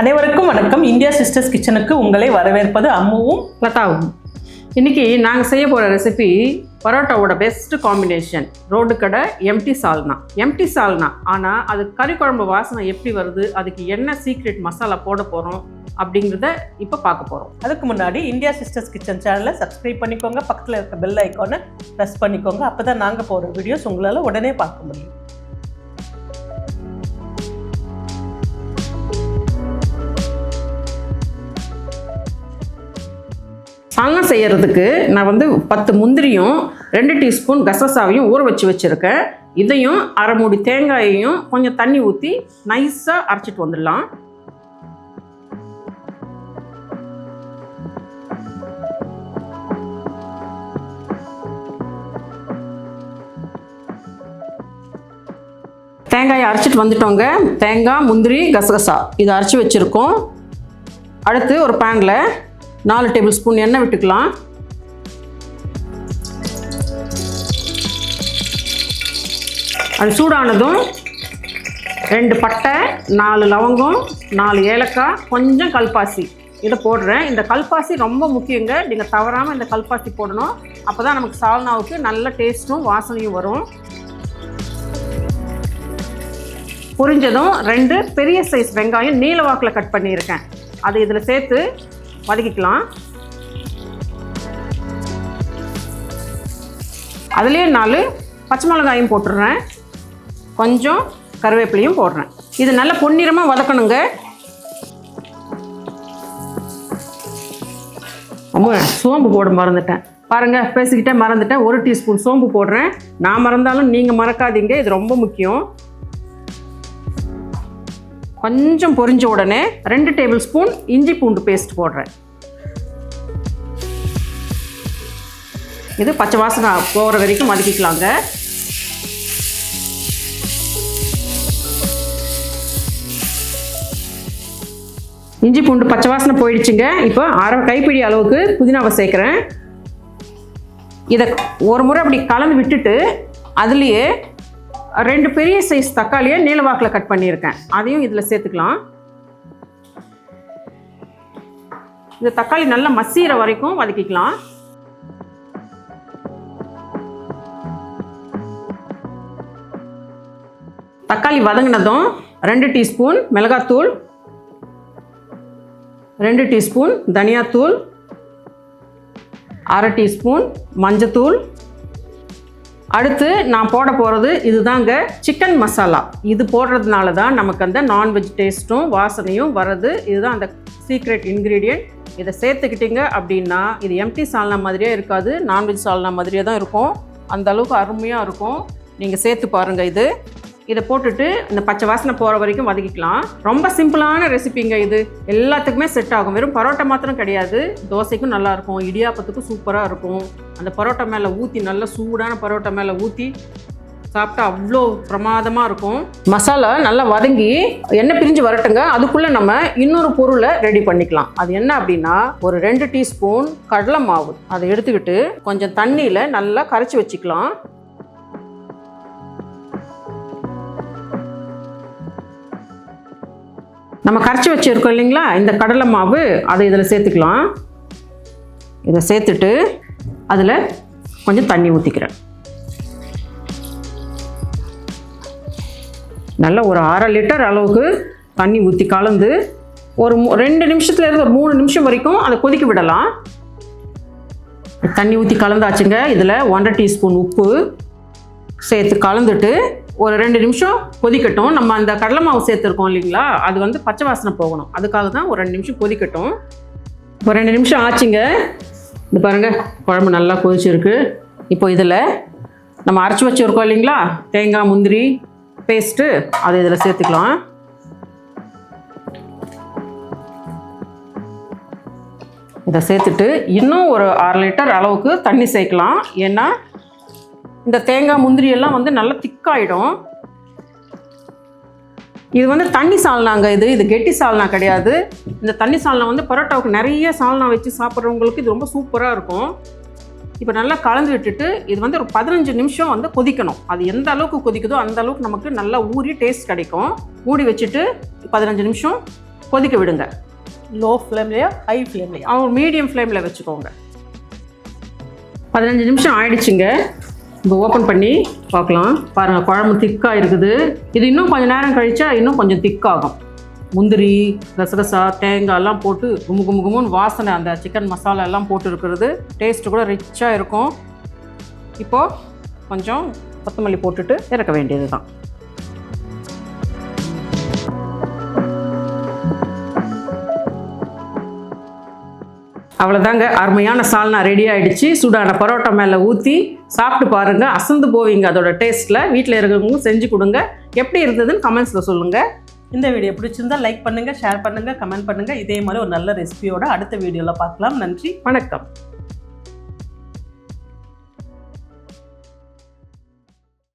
அனைவருக்கும் வணக்கம். India sisters கிச்சனுக்கு உங்களை வரவேற்பது அம்முவும் லதாவும். இன்னைக்கு நாங்கள் செய்ய போகிற ரெசிபி பரோட்டாவோட பெஸ்ட் காம்பினேஷன் ரோடு கடை எம்டி சால்னா எம்டி சால்னா ஆனால் அது கறி குழம்பு வாசனை எப்படி வருது அதுக்கு என்ன சீக்ரெட் மசாலா போட போகிறோம் அப்படிங்கிறத இப்போ பார்க்க போகிறோம் அதுக்கு முன்னாடி இந்தியா சிஸ்டர்ஸ் கிச்சன் சேனலை சப்ஸ்கிரைப் பண்ணிக்கோங்க. பக்கத்தில் இருக்க பெல் ஐக்கானை ப்ரெஸ் பண்ணிக்கோங்க. அப்போ தான் நாங்கள் போகிற வீடியோஸ் உங்களால் உடனே பார்க்க முடியும். சால்னா செய்யறதுக்கு நான் வந்து பத்து முந்திரியும் ரெண்டு டீஸ்பூன் கசசாவையும் ஊற வச்சு வச்சுருக்கேன். இதையும் அரை மூடி தேங்காயையும் கொஞ்சம் தண்ணி ஊற்றி நைஸாக அரைச்சிட்டு வந்துடலாம். தேங்காயை அரைச்சிட்டு வந்துட்டோங்க. தேங்காய் முந்திரி கசகசா. இதை அரைச்சி வச்சுருக்கோம். அடுத்து ஒரு பேனில் நாலு டேபிள் ஸ்பூன் எண்ணெய் விட்டுக்கலாம். அது சூடானதும் ரெண்டு பட்டை நாலு லவங்கம் நாலு ஏலக்காய் கொஞ்சம் கல்பாசி. இதை போடுறேன். இந்த கல்பாசி ரொம்ப முக்கியங்க. நீங்கள் தவறாமல் இந்த கல்பாசி போடணும். அப்போ தான் நமக்கு சால்னாவுக்கு நல்ல டேஸ்ட்டும் வாசனையும் வரும். புரிஞ்சதும் ரெண்டு பெரிய சைஸ் வெங்காயம் நீல வாக்கில் கட் பண்ணியிருக்கேன். அதை இதில் சேர்த்து வதக்கிக்கலாம். அதுலேயே நாலு பச்சை மிளகாயும் போட்டுடுறேன் கொஞ்சம் கருவேப்பிலையும் போடுறேன். இது நல்லா பொன்னிறமாக வதக்கணுங்க. ரொம்ப சோம்பு போட மறந்துட்டேன். பாருங்கள் பேசிக்கிட்டே மறந்துட்டேன். ஒரு டீஸ்பூன் சோம்பு போடுறேன். நான் மறந்தாலும் நீங்கள் மறக்காதீங்க. இது ரொம்ப முக்கியம். கொஞ்சம் பொரிஞ்ச உடனே ரெண்டு டேபிள் ஸ்பூன் இஞ்சி பூண்டு பேஸ்ட் போடுறேன். இது பச்சை வாசனை போகிற வரைக்கும் வதக்கிக்கலாங்க. இஞ்சி பூண்டு பச்சை வாசனை போயிடுச்சுங்க. இப்போ அரை கைப்பிடி அளவுக்கு புதினாவை சேர்க்குறேன். இதை ஒரு முறை அப்படி கலந்து விட்டுட்டு அதுலேயே ரெண்டு பெரிய சைஸ் தக்காளியை நீளவாக்கில் கட் பண்ணியிருக்கேன். அதையும் இதில் சேர்த்துக்கலாம். இந்த தக்காளி நல்லா மசிகிற வரைக்கும் வதக்கிக்கலாம். தக்காளி வதங்கினதும் ரெண்டு டீஸ்பூன் மிளகாத்தூள் ரெண்டு டீஸ்பூன் தனியாத்தூள் அரை டீஸ்பூன் மஞ்சத்தூள் அடுத்து நான் போட போகிறது இதுதாங்க சிக்கன் மசாலா இது போடுறதுனால தான் நமக்கு அந்த நான்வெஜ் டேஸ்ட்டும் வாசனையும் வர்றது. இதுதான் அந்த சீக்ரெட் இன்க்ரீடியன்ட் இதை சேர்த்துக்கிட்டீங்க அப்படின்னா இது எம்டி சால்னா மாதிரியே இருக்காது. நான்வெஜ் சால்னா மாதிரியே தான் இருக்கும். அந்த அளவுக்கு அருமையாக இருக்கும். நீங்கள் சேர்த்து பாருங்கள் இது. இதை போட்டுட்டு இந்த பச்சை வாசனை போகிற வரைக்கும் வதக்கிக்கலாம். ரொம்ப சிம்பிளான ரெசிபிங்க இது. எல்லாத்துக்குமே செட் ஆகும். வெறும் பரோட்டா மாத்திரம் கிடையாது. தோசைக்கும் நல்லாயிருக்கும் இடியாப்பத்துக்கும் சூப்பராக இருக்கும். அந்த பரோட்டா மேலே ஊற்றி நல்ல சூடான பரோட்டா மேலே ஊற்றி சாப்பிட்டா அவ்வளோ பிரமாதமாக இருக்கும். மசாலா நல்லா வதங்கி எண்ணெய் பிரிஞ்சு வரட்டுங்க. அதுக்குள்ளே நம்ம இன்னொரு பொருளை ரெடி பண்ணிக்கலாம். அது என்ன அப்படின்னா ஒரு ரெண்டு டீஸ்பூன் கடலை மாவு. அதை எடுத்துக்கிட்டு கொஞ்சம் தண்ணியில் நல்லா கரைச்சி வச்சுக்கலாம். நம்ம கரைச்சி வச்சுருக்கோம் இல்லைங்களா? இந்த கடலை மாவு அதை இதில் சேர்த்துக்கலாம். இதை சேர்த்துட்டு அதில் கொஞ்சம் தண்ணி ஊற்றிக்கிறேன் நல்ல ஒரு அரை லிட்டர் அளவுக்கு தண்ணி ஊற்றி கலந்து ஒரு மூ- ரெண்டு நிமிஷத்துலேருந்து ஒரு மூணு நிமிஷம் வரைக்கும் அதை கொதிக்க விடலாம். தண்ணி ஊற்றி கலந்தாச்சுங்க. இதில் ஒன்றரை டீஸ்பூன் உப்பு சேர்த்து கலந்துட்டு ஒரு ரெண்டு நிமிஷம் கொதிக்கட்டும். நம்ம அந்த கடலை மாவு சேர்த்துருக்கோம் இல்லைங்களா? அது வந்து பச்சை வாசனை போகணும். அதுக்காக தான் ஒரு ரெண்டு நிமிஷம் கொதிக்கட்டும். இப்போ ரெண்டு நிமிஷம் ஆச்சுங்க. இது பாருங்கள் குழம்பு நல்லா கொதிச்சிருக்கு. இப்போ இதில் நம்ம அரைச்சி வச்சுருக்கோம் இல்லைங்களா? தேங்காய் முந்திரி பேஸ்ட்டு அதை இதில் சேர்த்துக்கலாம். இதை சேர்த்துட்டு இன்னும் ஒரு அரை லிட்டர் அளவுக்கு தண்ணி சேர்க்கலாம். ஏன்னா இந்த தேங்காய் முந்திரி எல்லாம் வந்து நல்லா திக்காயிடும். இது வந்து தண்ணி சால்னாங்க இது. இது கெட்டி சால்னா கிடையாது. இந்த தண்ணி சால்னா வந்து பரோட்டாவுக்கு நிறைய சால்னா வச்சு சாப்பிட்றவங்களுக்கு இது ரொம்ப சூப்பராக இருக்கும். இப்போ நல்லா கலந்து விட்டுட்டு இது வந்து ஒரு பதினஞ்சு நிமிஷம் வந்து கொதிக்கணும். அது எந்த அளவுக்கு கொதிக்குதோ அந்த அளவுக்கு நமக்கு நல்லா ஊறி டேஸ்ட் கிடைக்கும். மூடி வச்சுட்டு பதினஞ்சு நிமிஷம் கொதிக்க விடுங்க. லோ ஃப்ளேம்லையா ஹை ஃப்ளேம்லையா அவங்க மீடியம் ஃப்ளேமில் வச்சுக்கோங்க. பதினஞ்சு நிமிஷம் ஆயிடுச்சுங்க. இப்போ ஓப்பன் பண்ணி பார்க்கலாம். பாருங்கள் குழம்பு திக்காக இருக்குது. இது இன்னும் கொஞ்சம் நேரம் கழித்தா இன்னும் கொஞ்சம் திக்காகும் முந்திரி கசகசா தேங்காய்லாம் போட்டு குமு கும்மு கும்முன்னு வாசனை அந்த சிக்கன் மசாலா எல்லாம் போட்டு இருக்கிறது. டேஸ்ட்டு கூட ரிச்சாக இருக்கும். இப்போது கொஞ்சம் கொத்தமல்லி போட்டுட்டு இறக்க வேண்டியது தான் அவ்வளோதாங்க அருமையான சால்னா ரெடி ஆகிடுச்சு சூடான பரோட்டா மேலே ஊற்றி சாப்பிட்டு பாருங்க அசந்து போவீங்க அதோட டேஸ்ட்டில் வீட்டில் இருக்கிறவங்களும் செஞ்சு கொடுங்க. எப்படி இருந்ததுன்னு கமெண்ட்ஸில் சொல்லுங்கள் இந்த வீடியோ பிடிச்சிருந்தா லைக் பண்ணுங்க ஷேர் பண்ணுங்க கமெண்ட் பண்ணுங்க. இதே மாதிரி ஒரு நல்ல ரெசிபியோட அடுத்த வீடியோவில் பார்க்கலாம். நன்றி. வணக்கம்.